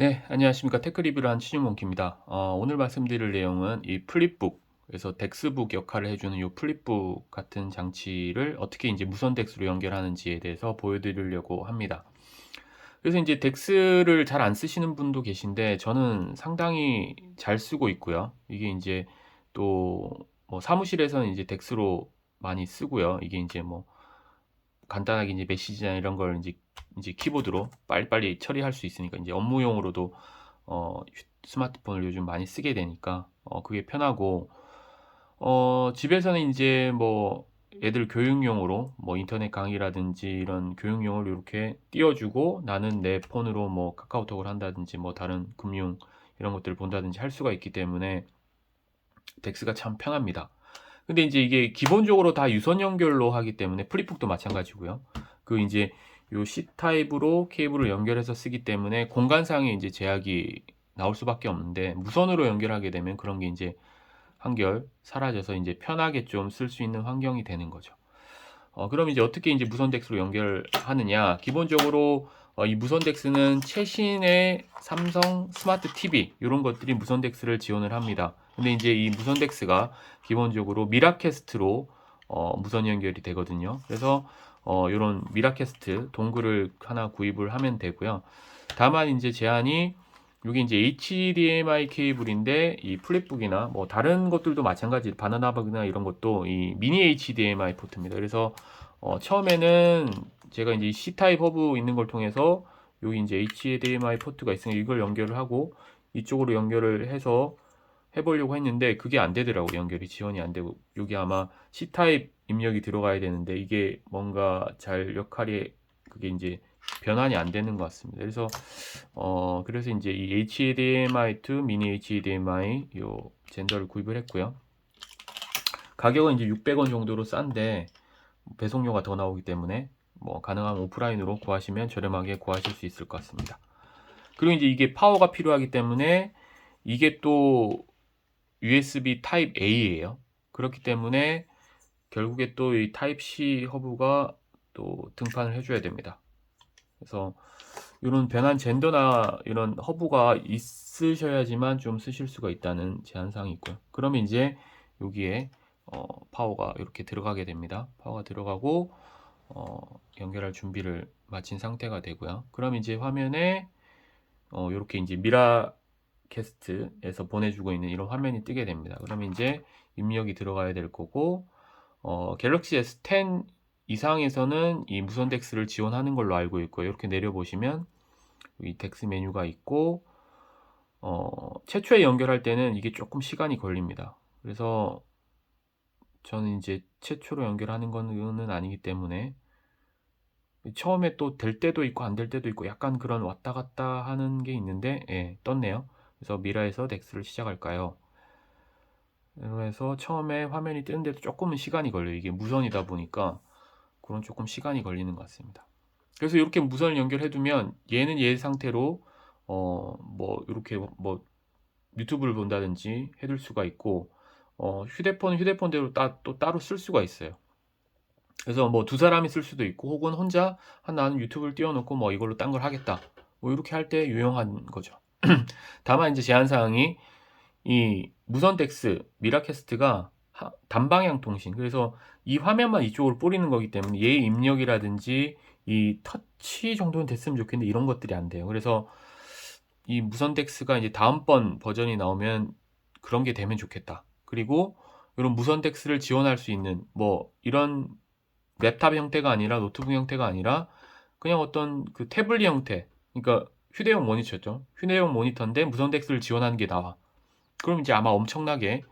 네, 안녕하십니까. 테크 리뷰를 한 치즈몽키입니다. 어, 오늘 말씀드릴 내용은 이 플립북, 그래서 덱스북 역할을 해주는 이 플립북 같은 장치를 어떻게 이제 무선 덱스로 연결하는지에 대해서 보여드리려고 합니다. 그래서 이제 덱스를 잘 안 쓰시는 분도 계신데 저는 상당히 잘 쓰고 있고요. 이게 이제 또 뭐 사무실에서는 이제 덱스로 많이 쓰고요. 이게 이제 뭐 간단하게 이제 메시지나 이런 걸 이제 이제 키보드로 빨리빨리 처리할 수 있으니까 이제 업무용으로도 어, 휴- 스마트폰을 요즘 많이 쓰게 되니까 어, 그게 편하고 어, 집에서는 이제 뭐 애들 교육용으로 뭐 인터넷 강의라든지 이런 교육용을 이렇게 띄워주고 나는 내 폰으로 뭐 카카오톡을 한다든지 뭐 다른 금융 이런 것들을 본다든지 할 수가 있기 때문에 덱스가 참 편합니다. 근데 이제 이게 기본적으로 다 유선 연결로 하기 때문에 프리북도 마찬가지고요. 그 이제 요 C 타입으로 케이블을 연결해서 쓰기 때문에 공간상에 이제 제약이 나올 수밖에 없는데 무선으로 연결하게 되면 그런 게 이제 한결 사라져서 이제 편하게 좀 쓸 수 있는 환경이 되는 거죠. 어, 그럼 이제 어떻게 이제 무선 덱스로 연결하느냐? 기본적으로 어, 이 무선 덱스는 최신의 삼성 스마트 TV 이런 것들이 무선 덱스를 지원을 합니다. 근데 이제 이 무선 덱스가 기본적으로 미라캐스트로 어, 무선 연결이 되거든요. 그래서 어, 이런 미라캐스트 동글을 하나 구입을 하면 되고요. 다만 이제 제한이 여기 이제 HDMI 케이블인데 이 플립북이나 뭐 다른 것들도 마찬가지 바나나박이나 이런 것도 이 미니 HDMI 포트입니다. 그래서 어, 처음에는 제가 이제 C 타입 허브 있는 걸 통해서 여기 이제 HDMI 포트가 있으니까 이걸 연결을 하고 이쪽으로 연결을 해서 해보려고 했는데 그게 안 되더라고 연결이 지원이 안 되고 여기 아마 C 타입 입력이 들어가야 되는데 이게 뭔가 잘 역할이 그게 이제 변환이 안 되는 것 같습니다. 그래서 어 그래서 이제 이 HDMI to 미니 HDMI 요 젠더를 구입을 했고요. 가격은 이제 600원 정도로 싼데 배송료가 더 나오기 때문에 뭐 가능하면 오프라인으로 구하시면 저렴하게 구하실 수 있을 것 같습니다. 그리고 이제 이게 파워가 필요하기 때문에 이게 또 USB 타입 A예요. 그렇기 때문에 결국에 또 이 타입 C 허브가 또 등판을 해줘야 됩니다. 그래서 이런 변환 젠더나 이런 허브가 있으셔야지만 좀 쓰실 수가 있다는 제한사항이 있고요. 그러면 이제 여기에 어, 파워가 이렇게 들어가게 됩니다. 파워가 들어가고 어, 연결할 준비를 마친 상태가 되고요. 그럼 이제 화면에 어, 이렇게 이제 미라 캐스트에서 보내주고 있는 이런 화면이 뜨게 됩니다. 그러면 이제 입력이 들어가야 될 거고 어, 갤럭시 S10 이상에서는 이 무선 덱스를 지원하는 걸로 알고 있고요. 이렇게 내려보시면 이 덱스 메뉴가 있고 어, 최초에 연결할 때는 이게 조금 시간이 걸립니다. 그래서 저는 이제 최초로 연결하는 거는 아니기 때문에 처음에 또 될 때도 있고 안 될 때도 있고 약간 그런 왔다 갔다 하는 게 있는데 예, 떴네요. 그래서 미라에서 덱스를 시작할까요? 그래서 처음에 화면이 뜨는데도 조금은 시간이 걸려요. 이게 무선이다 보니까 그런 조금 시간이 걸리는 것 같습니다. 그래서 이렇게 무선을 연결해두면 얘는 얘 상태로 어 뭐 이렇게 뭐 유튜브를 본다든지 해둘 수가 있고 어 휴대폰 휴대폰대로 따, 또 따로 쓸 수가 있어요. 그래서 뭐 두 사람이 쓸 수도 있고 혹은 혼자 한 나는 유튜브를 띄워놓고 뭐 이걸로 딴 걸 하겠다. 뭐 이렇게 할 때 유용한 거죠. 다만 이제 제한 사항이 이 무선 덱스 미라캐스트가 하- 단방향 통신 그래서 이 화면만 이쪽으로 뿌리는 거기 때문에 얘 입력이라든지 이 터치 정도는 됐으면 좋겠는데 이런 것들이 안 돼요. 그래서 이 무선 덱스가 이제 다음번 버전이 나오면 그런 게 되면 좋겠다. 그리고 이런 무선 덱스를 지원할 수 있는 뭐 이런 랩탑 형태가 아니라 노트북 형태가 아니라 그냥 어떤 그 태블릿 형태 그러니까 휴대용 모니터죠. 휴대용 모니터인데 무선 덱스를 지원하는 게 나와. 그럼 이제 아마 엄청나게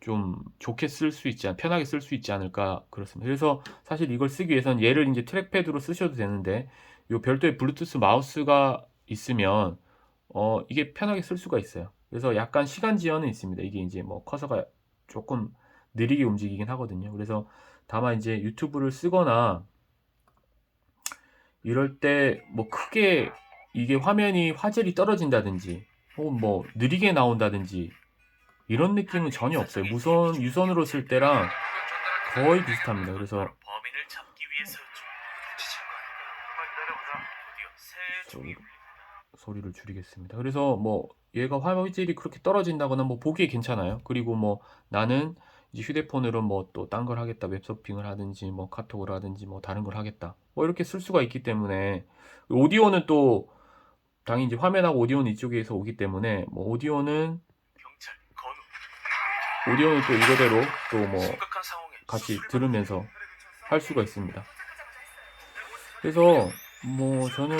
좀 좋게 쓸 수 있지 않, 편하게 쓸 수 있지 않을까 그렇습니다. 그래서 사실 이걸 쓰기 위해서는 얘를 이제 트랙패드로 쓰셔도 되는데 요 별도의 블루투스 마우스가 있으면 어 이게 편하게 쓸 수가 있어요. 그래서 약간 시간 지연은 있습니다. 이게 이제 뭐 커서가 조금 느리게 움직이긴 하거든요. 그래서 다만 이제 유튜브를 쓰거나 이럴 때 뭐 크게 이게 화면이 화질이 떨어진다든지 혹은 뭐 느리게 나온다든지 이런 느낌은 전혀 없어요. 무선 유선으로 쓸 때랑 거의 비슷합니다. 그래서 소리를 줄이겠습니다. 그래서 뭐 얘가 화질이 그렇게 떨어진다거나 뭐 보기에 괜찮아요. 그리고 뭐 나는 이제 휴대폰으로 뭐 또 딴 걸 하겠다. 웹서핑을 하든지 뭐 카톡을 하든지 뭐 다른 걸 하겠다. 뭐 이렇게 쓸 수가 있기 때문에 오디오는 또 당연히 이제 화면하고 오디오는 이쪽에서 오기 때문에 뭐 오디오는 오디오는 또 이거대로 또 뭐 같이 들으면서 할 수가 있습니다. 그래서 뭐 저는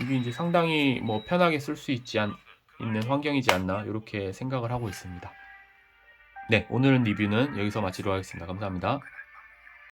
이게 이제 상당히 뭐 편하게 쓸 수 있지 않, 있는 환경이지 않나 이렇게 생각을 하고 있습니다. 네, 오늘 리뷰는 여기서 마치도록 하겠습니다. 감사합니다.